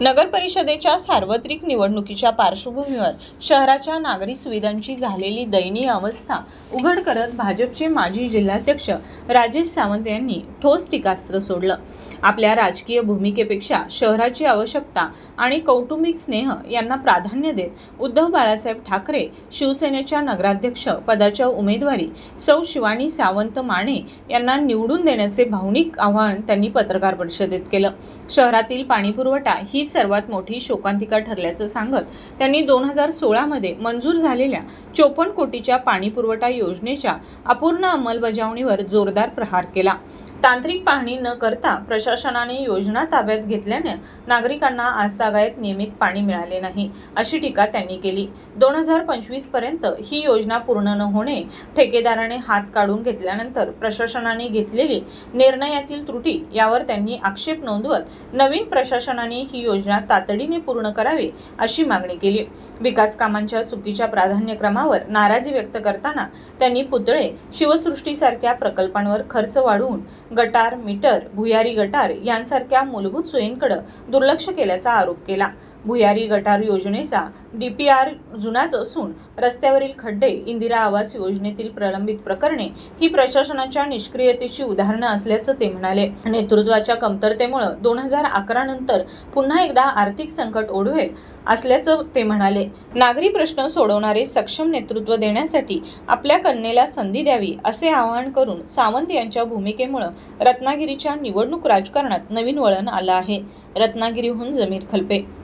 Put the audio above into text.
नगर परिषदेच्या सार्वत्रिक निवडणुकीच्या पार्श्वभूमीवर शहराच्या नागरी सुविधांची झालेली दयनीय अवस्था उघड करत भाजपचे माजी जिल्हाध्यक्ष राजेश सावंत यांनी ठोस टीकास्त्र सोडलं. आपल्या राजकीय भूमिकेपेक्षा शहराची आवश्यकता आणि कौटुंबिक स्नेह यांना प्राधान्य देत उद्धव बाळासाहेब ठाकरे शिवसेनेच्या नगराध्यक्ष पदाच्या उमेदवारी सौ शिवानी सावंत माने यांना निवडून देण्याचे भावनिक आवाहन त्यांनी पत्रकार परिषदेत केलं. शहरातील पाणीपुरवठा ही सर्वात मोठी शोकांतिका ठरल्याचं सांगत त्यांनी दोन हजार सोळामध्ये मंजूर झालेल्या चोपन्न कोटीच्या पाणीपुरवठा योजनेच्या अपूर्ण अंमलबजावणीवर जोरदार प्रहार केला. तांत्रिक पाहणी न करता प्रशासनाने योजना ताब्यात घेतल्याने नागरिकांना आजतागायत नियमित पाणी मिळाले नाही अशी टीका त्यांनी केली. दोन हजार पंचवीसपर्यंत ही योजना पूर्ण न होणे ठेकेदाराने हात काढून घेतल्यानंतर प्रशासनाने घेतलेली निर्णयातील त्रुटी यावर त्यांनी आक्षेप नोंदवत नवीन प्रशासनाने ही योजना तातडीने पूर्ण करावी अशी मागणी केली. विकास कामांच्या चुकीच्या प्राधान्यक्रमावर नाराजी व्यक्त करताना त्यांनी पुतळे शिवसृष्टीसारख्या प्रकल्पांवर खर्च वाढवून गटार मीटर भुयारी गटार यांसारख्या मूलभूत सोयींकडे दुर्लक्ष केल्याचा आरोप केला. भुयारी गटार योजनेचा डीपीआर जुनाच असून रस्त्यावरील खड्डे इंदिरा आवास योजनेतील प्रलंबित प्रकरणे ही प्रशासनाच्या निष्क्रियतेची उदाहरणं असल्याचं ते म्हणाले. नेतृत्वाच्या कमतरतेमुळे दोन हजार अकरा नंतर पुन्हा एकदा आर्थिक संकट ओढवेल असल्याचं ते म्हणाले. नागरी प्रश्न सोडवणारे सक्षम नेतृत्व देण्यासाठी आपल्या कन्येला संधी द्यावी असे आवाहन करून सावंत यांच्या भूमिकेमुळे रत्नागिरीच्या निवडणूक राजकारणात नवीन वळण आलं आहे. रत्नागिरीहून जमीर खलपे